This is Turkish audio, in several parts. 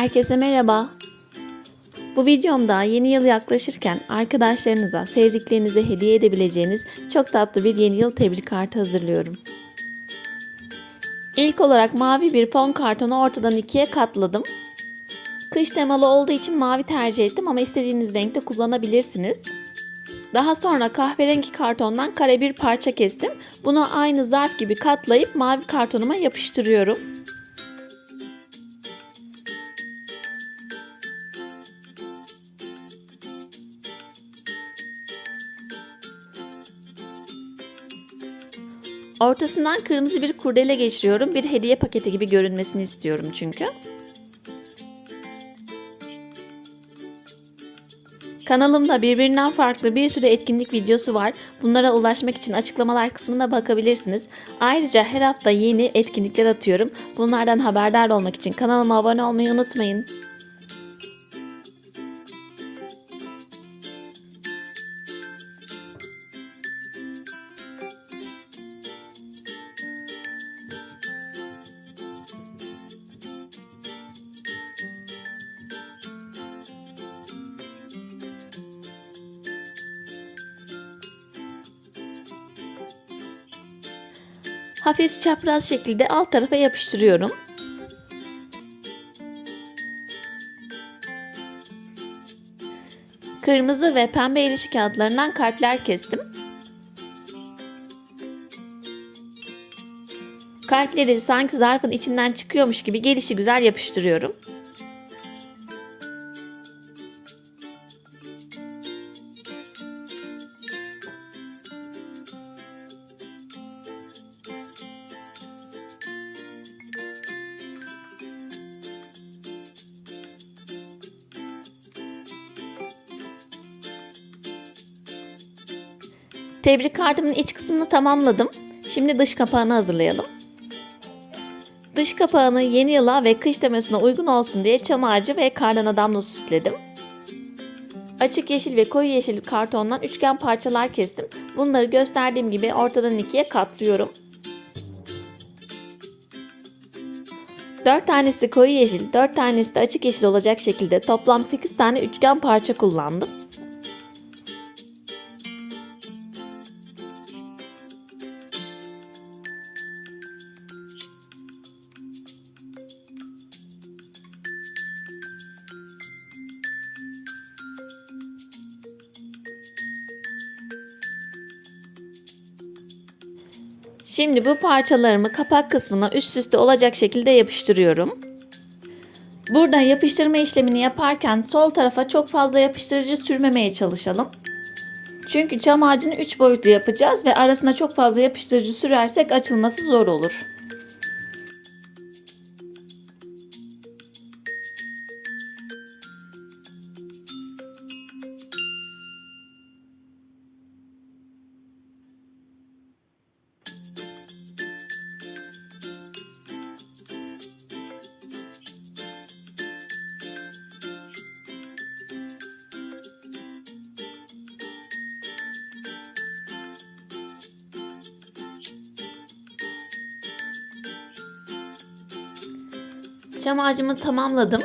Herkese merhaba. Bu videomda yeni yıl yaklaşırken arkadaşlarınıza, sevdiklerinize hediye edebileceğiniz çok tatlı bir yeni yıl tebrik kartı hazırlıyorum. İlk olarak mavi bir fon kartonu ortadan ikiye katladım. Kış temalı olduğu için mavi tercih ettim ama istediğiniz renkte kullanabilirsiniz. Daha sonra kahverengi kartondan kare bir parça kestim. Bunu aynı zarf gibi katlayıp mavi kartonuma yapıştırıyorum. Ortasından kırmızı bir kurdele geçiriyorum. Bir hediye paketi gibi görünmesini istiyorum çünkü. Kanalımda birbirinden farklı bir sürü etkinlik videosu var. Bunlara ulaşmak için açıklamalar kısmına bakabilirsiniz. Ayrıca her hafta yeni etkinlikler atıyorum. Bunlardan haberdar olmak için kanalıma abone olmayı unutmayın. Hafif çapraz şekilde alt tarafa yapıştırıyorum. Kırmızı ve pembe ilişki kağıtlarından kalpler kestim. Kalpleri sanki zarfın içinden çıkıyormuş gibi gelişi güzel yapıştırıyorum. Tebrik kartımın iç kısmını tamamladım. Şimdi dış kapağını hazırlayalım. Dış kapağını yeni yıla ve kış temasına uygun olsun diye çam ağacı ve kardan adamla süsledim. Açık yeşil ve koyu yeşil kartondan üçgen parçalar kestim. Bunları gösterdiğim gibi ortadan ikiye katlıyorum. 4 tanesi koyu yeşil, 4 tanesi de açık yeşil olacak şekilde toplam 8 tane üçgen parça kullandım. Şimdi bu parçalarımı kapak kısmına üst üste olacak şekilde yapıştırıyorum. Burada yapıştırma işlemini yaparken sol tarafa çok fazla yapıştırıcı sürmemeye çalışalım. Çünkü çam ağacını 3 boyutlu yapacağız ve arasına çok fazla yapıştırıcı sürersek açılması zor olur. Çam ağacımı tamamladım.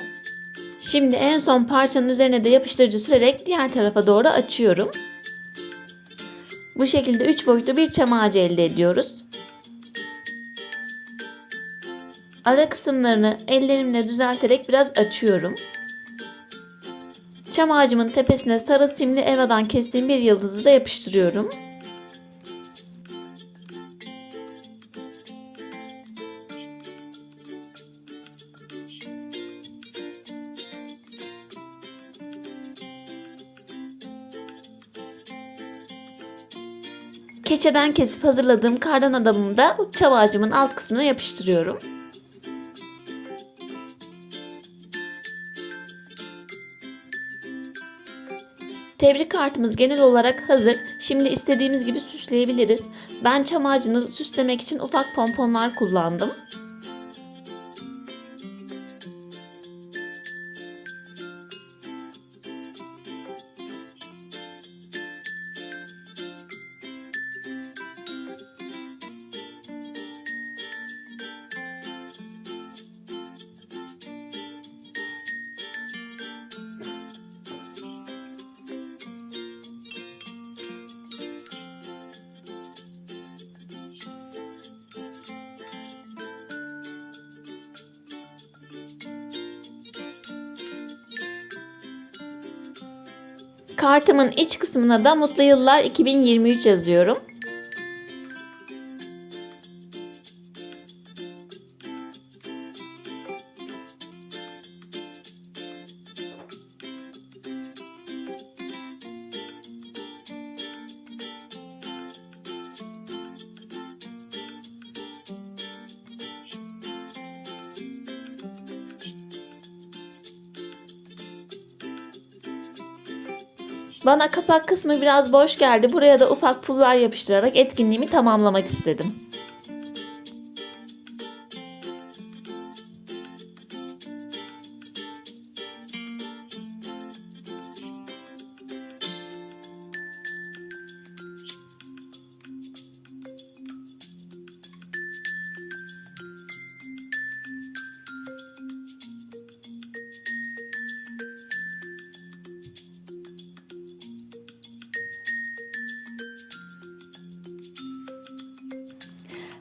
Şimdi en son parçanın üzerine de yapıştırıcı sürerek diğer tarafa doğru açıyorum. Bu şekilde 3 boyutlu bir çam ağacı elde ediyoruz. Ara kısımlarını ellerimle düzelterek biraz açıyorum. Çam ağacımın tepesine sarı simli evadan kestiğim bir yıldızı da yapıştırıyorum. Keçeden kesip hazırladığım kardan adamımı da çam ağacımın alt kısmına yapıştırıyorum. Tebrik kartımız genel olarak hazır. Şimdi istediğimiz gibi süsleyebiliriz. Ben çam ağacını süslemek için ufak pomponlar kullandım. Kartımın iç kısmına da mutlu yıllar 2023 yazıyorum. Bana kapak kısmı biraz boş geldi. Buraya da ufak pullar yapıştırarak etkinliğimi tamamlamak istedim.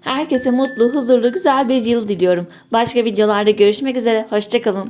Herkese mutlu, huzurlu, güzel bir yıl diliyorum. Başka videolarda görüşmek üzere. Hoşçakalın.